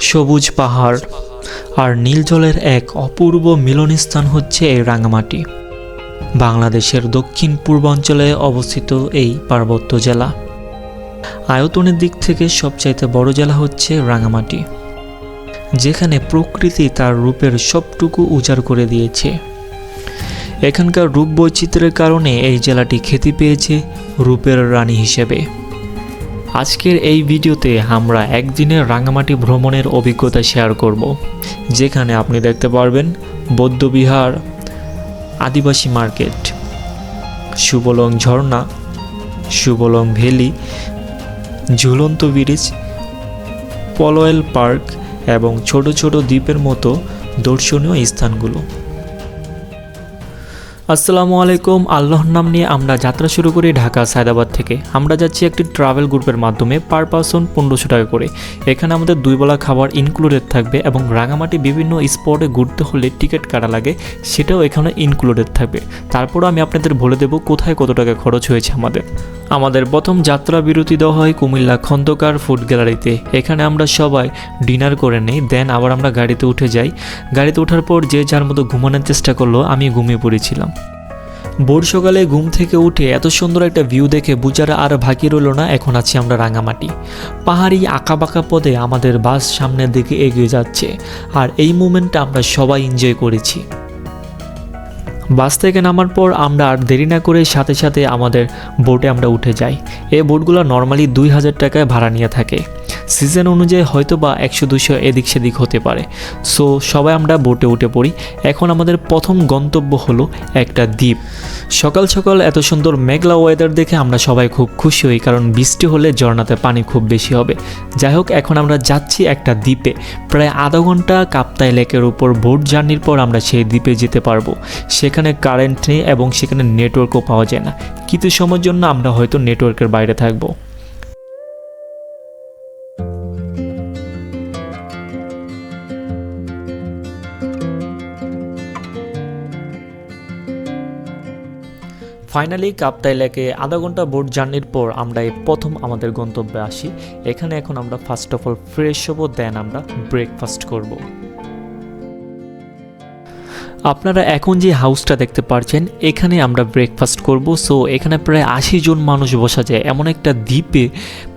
সবুজ পাহাড় আর নীল জলের এক অপূর্ব মিলনস্থান হচ্ছে এই রাঙামাটি। বাংলাদেশের দক্ষিণ পূর্বাঞ্চলে অবস্থিত এই পার্বত্য জেলা। আয়তনের দিক থেকে সবচাইতে বড় জেলা হচ্ছে রাঙামাটি, যেখানে প্রকৃতি তার রূপের সবটুকু উজাড় করে দিয়েছে। এখানকার রূপ বৈচিত্র্যের কারণে এই জেলাটি খ্যাতি পেয়েছে রূপের রানী হিসেবে। আজকের এই ভিডিওতে আমরা একদিনের রাঙামাটি ভ্রমণের অভিজ্ঞতা শেয়ার করব, যেখানে আপনি দেখতে পারবেন বৌদ্ধবিহার আদিবাসী মার্কেট সুবলং ঝর্ণা সুবলং ভ্যালি, ঝুলন্ত ব্রিজ, পলোয়েল পার্ক এবং ছোট ছোট দ্বীপের মতো দর্শনীয় স্থানগুলো। আসসালামু আলাইকুম, আল্লাহর নাম নিয়ে আমরা যাত্রা শুরু করি ঢাকা, সায়দাবাদ থেকে। আমরা যাচ্ছি একটি ট্রাভেল গ্রুপের মাধ্যমে পার পারসন পনেরোশো টাকা করে। এখানে আমাদের দুই বেলা খাবার ইনক্লুডেড থাকবে এবং রাঙামাটি বিভিন্ন স্পটে ঘুরতে হলে টিকিট কাটা লাগে, সেটাও এখানে ইনক্লুডেড থাকবে। তারপরও আমি আপনাদের বলে দেব কোথায় কত টাকা খরচ হয়েছে আমাদের। আমাদের প্রথম যাত্রা বিরতি দেওয়া হয় কুমিল্লা খন্দকার ফুড গ্যালারিতে এখানে আমরা সবাই ডিনার করে নিই দেন আবার আমরা গাড়িতে উঠে যাই। গাড়িতে ওঠার পর যে যার মতো ঘুমানোর চেষ্টা করল, আমি ঘুমিয়ে পড়েছিলাম। ভোর সকালে ঘুম থেকে উঠে এত সুন্দর একটা ভিউ দেখে বুঝারা আর বাকি রইল না, এখন আছি আমরা রাঙামাটি। পাহাড়ি আঁকাবাঁকা পদে আমাদের বাস সামনের দিকে এগিয়ে যাচ্ছে, আর এই মুমেন্টটা আমরা সবাই এনজয় করেছি। বাস থেকে নামার পর আমরা আর দেরি না করে সাথে সাথে আমাদের বোটে আমরা উঠে যাই। এই বোটগুলো নর্মালি দুই হাজার টাকায় ভাড়া নিয়ে থাকে। সিজন অনুযায়ী হয়তো বা একশো দুশো এদিক সেদিক হতে পারে। সো, সবাই আমরা বোটে উঠে পড়ি। এখন আমাদের প্রথম গন্তব্য হলো একটা দ্বীপ। সকাল সকাল এত সুন্দর মেঘলা ওয়েদার দেখে আমরা সবাই খুব খুশি হই, কারণ বৃষ্টি হলে ঝর্ণাতে পানি খুব বেশি হবে। যাই হোক, এখন আমরা যাচ্ছি একটা দ্বীপে। প্রায় আধা ঘণ্টা কাপ্তাই লেকের উপর বোট জার্নির পর আমরা সেই দ্বীপে যেতে পারব। সেখানে কারেন্ট নেই এবং সেখানে নেটওয়ার্কও পাওয়া যায় না। কিছু সময়ের জন্য আমরা হয়তো নেটওয়ার্কের বাইরে থাকব। ফাইনালি কাপ্তাই লেকে আধা ঘণ্টা বোট জার্নির পর আমরা এই প্রথম আমাদের গন্তব্যে আসি। এখানে এখন আমরা ফার্স্ট অফ অল ফ্রেশ হব দেন আমরা ব্রেকফাস্ট করব। আপনারা এখন যে হাউসটা দেখতে পারছেন, এখানে আমরা ব্রেকফাস্ট করব। সো এখানে প্রায় আশি জন মানুষ বসা যায়। এমন একটা দ্বীপে,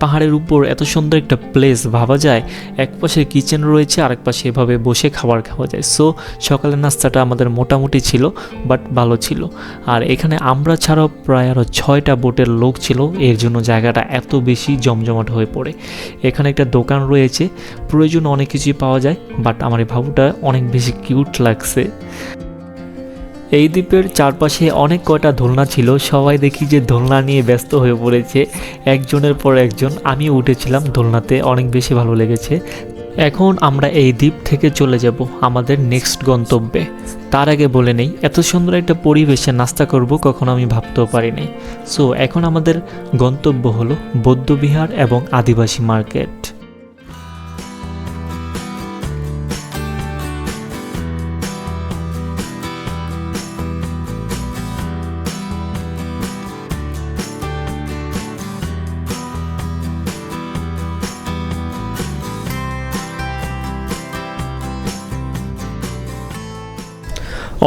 পাহাড়ের উপর এত সুন্দর একটা প্লেস ভাবা যায়। এক পাশে কিচেন রয়েছে, আরেক পাশে এভাবে বসে খাবার খাওয়া যায়। সো সকালের নাস্তাটা আমাদের মোটামুটি ছিল বাট ভালো ছিল। আর এখানে আমরা ছাড়াও প্রায় আরও ছয়টা বোটের লোক ছিল। এর জন্য জায়গাটা এত বেশি জমজমাট হয়ে পড়ে। এখানে একটা দোকান রয়েছে। প্রয়োজন অনেক কিছুই পাওয়া যায় বাট আমার এই ভাবুটা অনেক বেশি কিউট লাগছে। এই দ্বীপের চারপাশে অনেক কয়টা দোলনা ছিল, সবাই দেখি যে দোলনা নিয়ে ব্যস্ত হয়ে পড়েছে। একজনের পর একজন, আমি উঠেছিলাম দোলনাতে, অনেক বেশি ভালো লেগেছে। এখন আমরা এই দ্বীপ থেকে চলে যাব আমাদের নেক্সট গন্তব্যে। তার আগে বলে নেই, এত সুন্দর একটা পরিবেশে নাস্তা করব কখনো আমি ভাবতেও পারিনি। সো এখন আমাদের গন্তব্য হলো বৌদ্ধবিহার এবং আদিবাসী মার্কেট।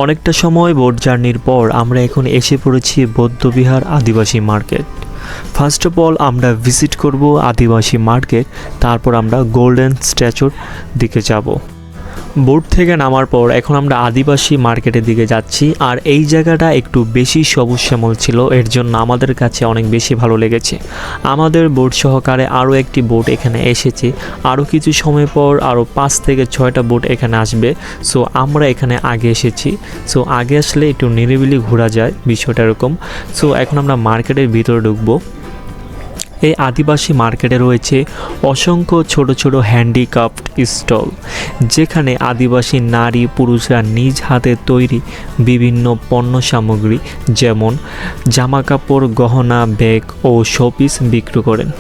অনেকটা সময় বোট জার্নির পর আমরা এখন এসে পড়েছি বৌদ্ধবিহার আদিবাসী মার্কেট। ফার্স্ট অফ অল আমরা ভিজিট করব আদিবাসী মার্কেট, তারপর আমরা গোল্ডেন স্ট্যাচুর দিকে যাব। বোট থেকে নামার পর এখন আমরা আদিবাসী মার্কেটের দিকে যাচ্ছি, আর এই জায়গাটা একটু বেশি সবুজ শ্যামল ছিল, এর জন্য আমাদের কাছে অনেক বেশি ভালো লেগেছে। আমাদের বোট সহকারে আরও একটি বোট এখানে এসেছে, আরও কিছু সময় পর আরও পাঁচ থেকে ছয়টা বোট এখানে আসবে, সো আমরা এখানে আগে এসেছি। সো আগে আসলে একটু নিরিবিলি ঘোরা যায়, বিষয়টা এরকম। সো এখন আমরা মার্কেটের ভিতরে ঢুকবো। এই আদিবাসী মার্কেটে রয়েছে অসংখ্য ছোট ছোট হ্যান্ডিক্রাফট স্টল, যেখানে আদিবাসী নারী পুরুষরা নিজ হাতে তৈরি বিভিন্ন পণ্য সামগ্রী, যেমন জামাকাপড়, গহনা, ব্যাগ ও শোপিস বিক্রি করেন।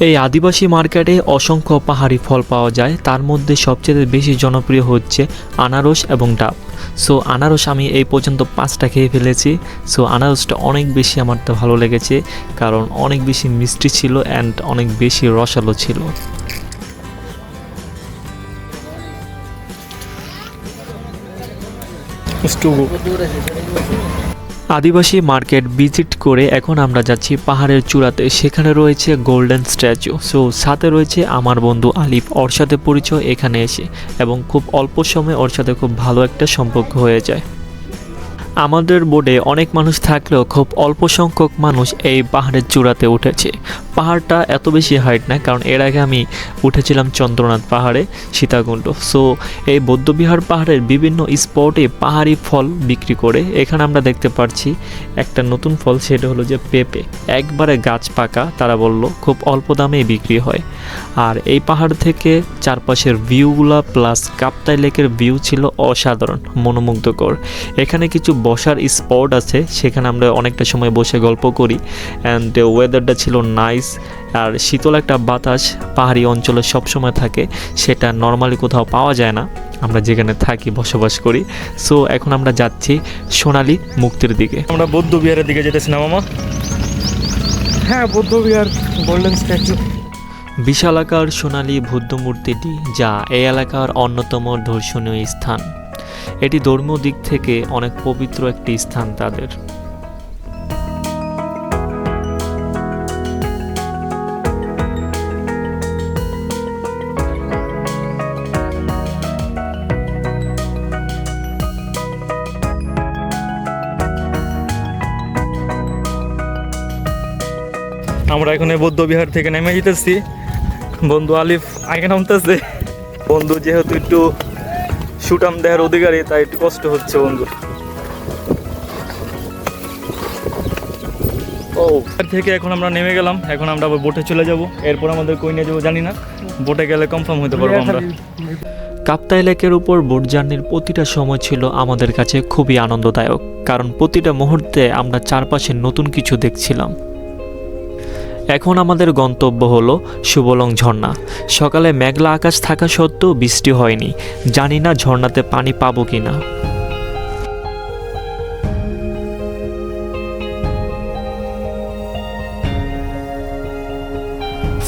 এই আদিবাসী মার্কেটে অসংখ্য পাহাড়ি ফল পাওয়া যায়। তার মধ্যে সবচেয়ে বেশি জনপ্রিয় হচ্ছে আনারস এবং ডাব। সো, আনারস আমি এই পর্যন্ত পাঁচটা খেয়ে ফেলেছি। সো, আনারসটা অনেক বেশি আমার তো ভালো লেগেছে, কারণ অনেক বেশি মিষ্টি ছিল অ্যান্ড অনেক বেশি রসালো ছিল। স্টুগো আদিবাসী মার্কেট ভিজিট করে এখন আমরা যাচ্ছি পাহাড়ের চূড়াতে। সেখানে রয়েছে গোল্ডেন স্ট্যাচু। সো, সাথে রয়েছে আমার বন্ধু আলিফ। ওর সাথে পরিচয় এখানে এসে এবং খুব অল্প সময়ে ওর সাথে খুব ভালো একটা সম্পর্ক হয়ে যায়। আমাদের বোর্ডে অনেক মানুষ থাকলেও খুব অল্প সংখ্যক মানুষ এই পাহাড়ের চূড়াতে উঠেছে। পাহাড়টা এত বেশি হাইট না, কারণ এর আগে আমি উঠেছিলাম চন্দ্রনাথ পাহাড়ে, সীতাকুণ্ড। সো এই বৌদ্ধবিহার পাহাড়ের বিভিন্ন স্পটে পাহাড়ি ফল বিক্রি করে এখানে আমরা দেখতে পাচ্ছি একটা নতুন ফল, সেটা হলো যে পেঁপে। একবারে গাছ পাকা, তারা বলল খুব অল্প দামেই বিক্রি হয়। আর এই পাহাড় থেকে চারপাশের ভিউগুলা প্লাস কাপ্তাই লেকের ভিউ ছিল অসাধারণ, মনোমুগ্ধকর। এখানে কিছু বসার স্পট আছে সেখানে আমরা অনেকটা সময় বসে গল্প করি। অ্যান্ড ওয়েদারটা ছিল নাইস আর শীতল একটা বাতাস পাহাড়ি অঞ্চলে সবসময় থাকে সেটা নর্মালি কোথাও পাওয়া যায় না। আমরা যেখানে থাকি বসবাস করি। সো এখন আমরা যাচ্ছি সোনালি মুক্তির দিকে। আমরা বৌদ্ধ বিহারের দিকে যেতেছি না মামা? হ্যাঁ বৌদ্ধ বিহার গোল্ডেন স্ট্যাচু বিশালাকার সোনালী বুদ্ধ মূর্তিটি যা এই এলাকার অন্যতম দর্শনীয় স্থান। এটি ধর্মীয় দিক থেকে অনেক পবিত্র একটি স্থান তাদের। আমরা এখন এই বৌদ্ধ বিহার থেকে নেমে যেতেছি। বন্ধু আলিফ আগে নামতেছে। বন্ধু যেহেতু একটু সুটাম দেহের অধিকারী, তাই একটু কষ্ট হচ্ছে বন্ধু। ও থেকে এখন আমরা নেমে গেলাম, এখন আমরা আবার বোটে চলে যাব। এরপর আমাদের কই নিয়ে যাব জানি না, বোটে গেলে কনফার্ম হতে পারব আমরা। কাপ্তাই লেকের উপর বোট জার্নির প্রতিটা সময় ছিল আমাদের কাছে খুবই আনন্দদায়ক, কারণ প্রতিটা মুহূর্তে আমরা চারপাশে নতুন কিছু দেখছিলাম। এখন আমাদের গন্তব্য হলো সুবলং ঝর্ণা। সকালে মেঘলা আকাশ থাকা সত্ত্বেও বৃষ্টি হয়নি। জানি না ঝর্ণাতে পানি পাবো কি না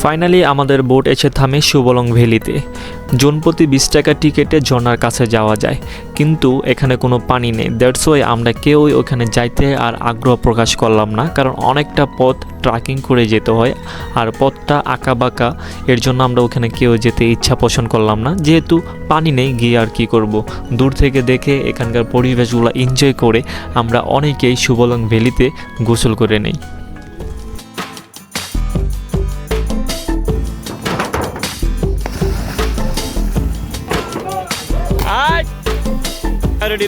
ফাইনালি আমাদের বোট এসে থামে সুবলং ভ্যালিতে। জনপ্রতি বিশ টাকা টিকেটে ঝর্ণার কাছে যাওয়া যায়, কিন্তু এখানে কোনো পানি নেই। দ্যাটস ওয়াই আমরা কেউই ওখানে যাইতে আর আগ্রহ প্রকাশ করলাম না, কারণ অনেকটা পথ ট্রাকিং করে যেতে হয়, আর পথটা আঁকা বাঁকা এর জন্য আমরা ওখানে কেউ যেতে ইচ্ছা পোষণ করলাম না। যেহেতু পানি নেই, গিয়ে আর কি করব? দূর থেকে দেখে এখানকার পরিবেশগুলো এনজয় করে আমরা অনেকেই সুবলং ভ্যালিতে গোসল করে নেই। রেডি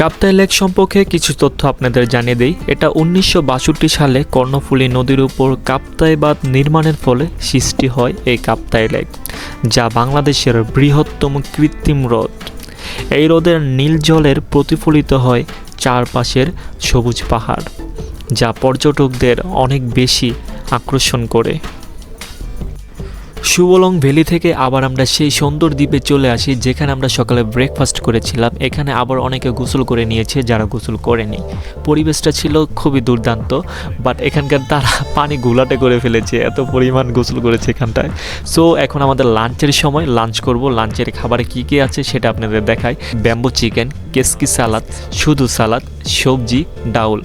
কাপ্তাই লেক সম্পর্কে কিছু তথ্য আপনাদের জানিয়ে দেই। এটা উনিশশো বাষট্টি সালে কর্ণফুলী নদীর উপর কাপ্তাই বাঁধ নির্মাণের ফলে সৃষ্টি হয় এই কাপ্তাই লেক, যা বাংলাদেশের বৃহত্তম কৃত্রিম হ্রদ। এই হ্রদের নীল জলের প্রতিফলিত হয় চারপাশের সবুজ পাহাড় যা পর্যটকদের অনেক বেশি আকর্ষণ করে। সুবলং ভ্যালি থেকে আবার আমরা সেই সুন্দর দ্বীপে চলে আসি, যেখানে আমরা সকালে ব্রেকফাস্ট করেছিলাম। এখানে আবার অনেকে গোসল করে নিয়েছে, যারা গোসল করেনি। পরিবেশটা ছিল খুবই দুর্দান্ত বাট এখানকার তারা পানি গুলাটে করে ফেলেছে, এত পরিমাণ গোসল করেছে এখানটায়। সো এখন আমাদের লাঞ্চের সময় লাঞ্চ করব। লাঞ্চের খাবারে কী কী আছে সেটা আপনাদের দেখাই। ব্যাম্বো চিকেন কেসকি সালাদ শুধু সালাদ সবজি, ডাউল।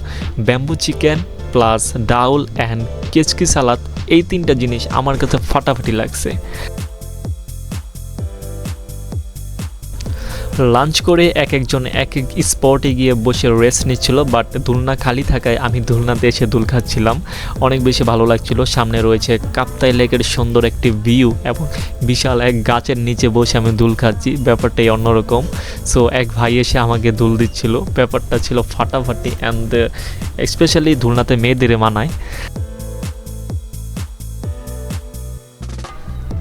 ব্যাম্বো চিকেন প্লাস ডাউল অ্যান্ড কেচকি সালাদ এই তিনটা জিনিস আমার কাছে ফাটাফাটি লাগছে। লাঞ্চ করে এক একজন, এক এক স্পটে গিয়ে বসে রেস্ট নিচ্ছিল বাট দুলনা খালি থাকায় আমি দুলনাতে এসে দুল খাচ্ছিলাম। অনেক বেশি ভালো লাগছিল। সামনে রয়েছে কাপ্তাই লেকের সুন্দর একটি ভিউ এবং বিশাল এক গাছের নিচে বসে আমি দুল খাচ্ছি। ব্যাপারটাই অন্যরকম। সো এক ভাই এসে আমাকে দুল দিচ্ছিল। ব্যাপারটা ছিল ফাটাফাটি অ্যান্ড স্পেশালি দুলনাতে মেয়েদের মানায়।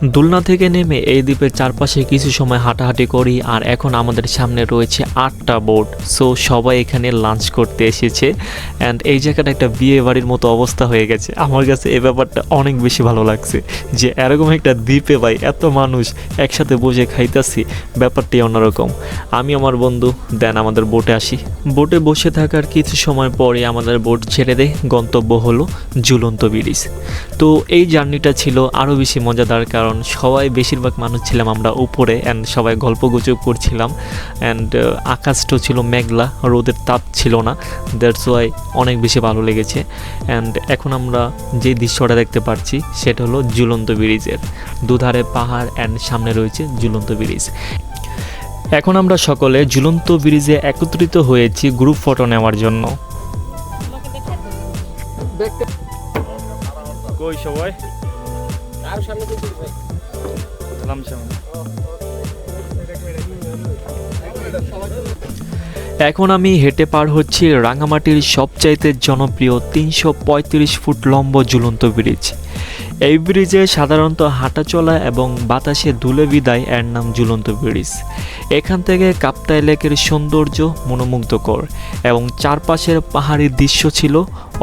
দুলনা থেকে নেমে এই দ্বীপের চারপাশে কিছু সময় হাঁটাহাঁটি করি আর এখন আমাদের সামনে রয়েছে আটটা বোট। সো সবাই এখানে লাঞ্চ করতে এসেছে। অ্যান্ড এই জায়গাটা একটা বিয়ে বাড়ির মতো অবস্থা হয়ে গেছে। আমার কাছে এই ব্যাপারটা অনেক বেশি ভালো লাগছে যে এরকম একটা দ্বীপে ভাই এত মানুষ একসাথে বসে খাইতাছি, ব্যাপারটি অন্যরকম। আমি আমার বন্ধু, দেন আমাদের বোটে আসি। বোটে বসে থাকার কিছু সময় পরে আমাদের বোট ছেড়ে দেয়। গন্তব্য হলো ঝুলন্ত ব্রিজ। তো এই জার্নিটা ছিল আরও বেশি মজাদার কারণ সবাই বেশিরভাগ মানুষ ছিলাম আমরা উপরে অ্যান্ড সবাই গল্প গুজব করছিলাম অ্যান্ড আকাশটাও ছিল মেঘলা রোদের তাপ ছিল না দ্যাটস ওয়াই অনেক বেশি ভালো লেগেছে অ্যান্ড এখন আমরা যে দৃশ্যটা দেখতে পাচ্ছি সেটা হলো ঝুলন্ত ব্রিজের দুধারে পাহাড় অ্যান্ড সামনে রয়েছে ঝুলন্ত ব্রিজ। এখন আমরা সকলে ঝুলন্ত ব্রিজে একত্রিত হয়েছি গ্রুপ ফটো নেওয়ার জন্য। কই সবাই? সালাম সালাম। এখন আমি হেঁটে পার হচ্ছি রাঙামাটির সবচাইতে জনপ্রিয় তিনশো পঁয়ত্রিশ ফুট লম্ব ঝুলন্ত ব্রিজ। এই ব্রিজে সাধারণত হাঁটাচলা এবং বাতাসে দুলে বিদায় এর নাম ঝুলন্ত ব্রিজ। এখান থেকে কাপ্তাই লেকের সৌন্দর্য মনোমুগ্ধকর এবং চারপাশের পাহাড়ি দৃশ্য ছিল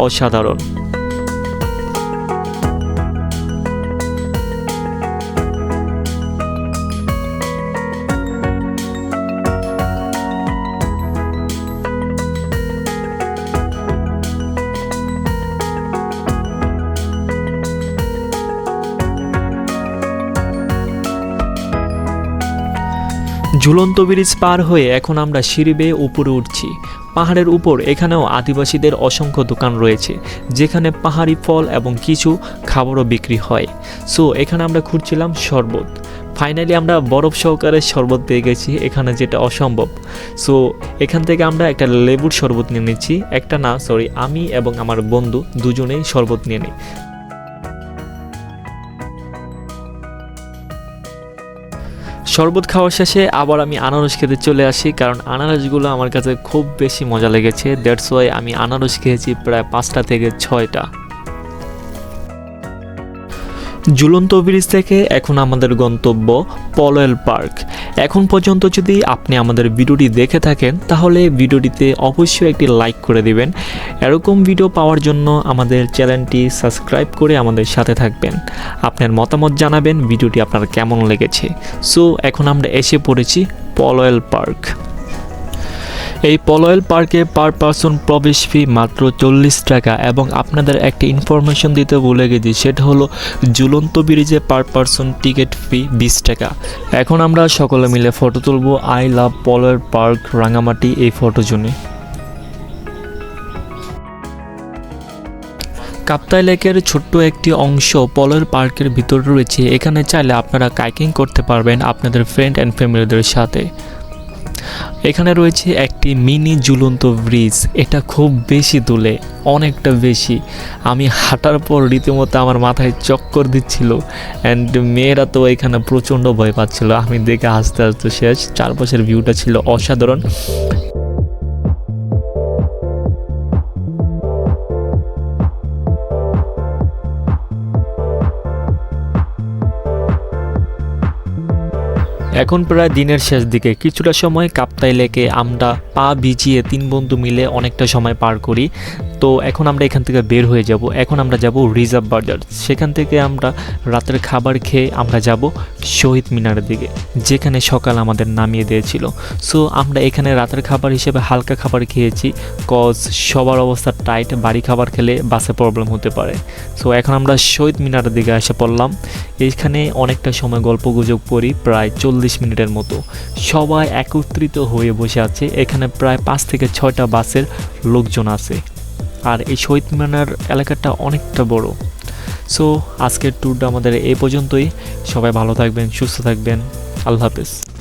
অসাধারণ। ঝুলন্ত ব্রিজ পার হয়ে এখন আমরা সিঁড়ি বেয়ে উপরে উঠছি। পাহাড়ের উপর এখানেও আদিবাসীদের অসংখ্য দোকান রয়েছে, যেখানে পাহাড়ি ফল এবং কিছু খাবারও বিক্রি হয়। সো এখানে আমরা খুঁজছিলাম শরবত। ফাইনালি আমরা বরফ সহকারে শরবত পেয়ে গেছি, এখানে যেটা অসম্ভব। সো এখান থেকে আমরা একটা লেবুর শরবত নিয়ে নিচ্ছি। একটা না সরি আমি এবং আমার বন্ধু দুজনেই শরবত নিয়ে নিই। শরবত খাওয়ার শেষে আবার আমি আনারস খেতে চলে আসি, কারণ আনারসগুলো আমার কাছে খুব বেশি মজা লেগেছে। দ্যাটস ওয়াই আমি আনারস খেয়েছি প্রায় পাঁচটা থেকে ছয়টা। ঝুলন্ত ব্রিজ থেকে এখন আমাদের গন্তব্য পলয়েল পার্ক। এখন পর্যন্ত যদি আপনি আমাদের ভিডিওটি দেখে থাকেন, তাহলে ভিডিওটিতে অবশ্যই একটি লাইক করে দিবেন। এরকম ভিডিও পাওয়ার জন্য আমাদের চ্যানেলটি সাবস্ক্রাইব করে আমাদের সাথে থাকবেন। আপনার মতামত জানাবেন, ভিডিওটি আপনার কেমন লেগেছে। সো, এখন আমরা এসে পড়েছি পলয়েল পার্ক। এই পলয়েল পার্কে পার পারসন প্রবেশ ফি মাত্র চল্লিশ টাকা এবং আপনাদের একটা ইনফরমেশন দিতে ভুলে গেছি, সেটা হলো ঝুলন্ত ব্রিজে পার পারসন টিকিট ফি বিশ টাকা। এখন আমরা সকলে মিলে ফটো তুলবো I love Polwel park, Rangamati, এই ফটো জোনে কাপ্তাই লেকের ছোট্ট একটি অংশ পলয়ের পার্কের ভিতর রয়েছে, এখানে চাইলে আপনারা কাইকিং করতে পারবেন আপনাদের ফ্রেন্ড অ্যান্ড ফ্যামিলিদের সাথে। এখানে রয়েছে একটি মিনি ঝুলন্ত ব্রিজ। এটা খুব বেশি তুলে অনেকটা বেশি। আমি হাঁটার পর রীতিমতো আমার মাথায় চক্কর দিচ্ছিল অ্যান্ড মেয়েরা তো এখানে প্রচণ্ড ভয় পাচ্ছিল। আমি দেখে হাসতে হাসতে শেষ, চারপাশের ভিউটা ছিল অসাধারণ। এখন প্রায় দিনের শেষ দিকে কিছুটা সময় কাপ্তাই লেকে আমরা পা ভিজিয়ে তিন বন্ধু মিলে অনেকটা সময় পার করি। তো এখন আমরা এখান থেকে বের হয়ে যাব। এখন আমরা যাব রিজার্ভ বাজার সেখান থেকে আমরা রাতের খাবার খেয়ে আমরা যাব শহীদ মিনারের দিকে, যেখানে সকাল আমাদের নামিয়ে দিয়েছিল। সো আমরা এখানে রাতের খাবার হিসেবে হালকা খাবার খেয়েছি। কজ সবার অবস্থা টাইট, বাড়ি খাবার খেলে বাসে প্রবলেম হতে পারে। সো এখন আমরা শহীদ মিনারের দিকে এসে পড়লাম। এখানে অনেকটা সময় গল্প গুজব করি, প্রায় চল্লিশ মিনিটের মতো। সবাই একত্রিত হয়ে বসে আছে। এখানে প্রায় পাঁচ থেকে ছয়টা বাসের লোকজন আছে। আর এই শহীদ মিনার এলাকাটা অনেকটা বড়। সো আজকের ট্যুরটা আমাদের এই পর্যন্তই। সবাই ভালো থাকবেন, সুস্থ থাকবেন। আল্লাহ হাফেজ।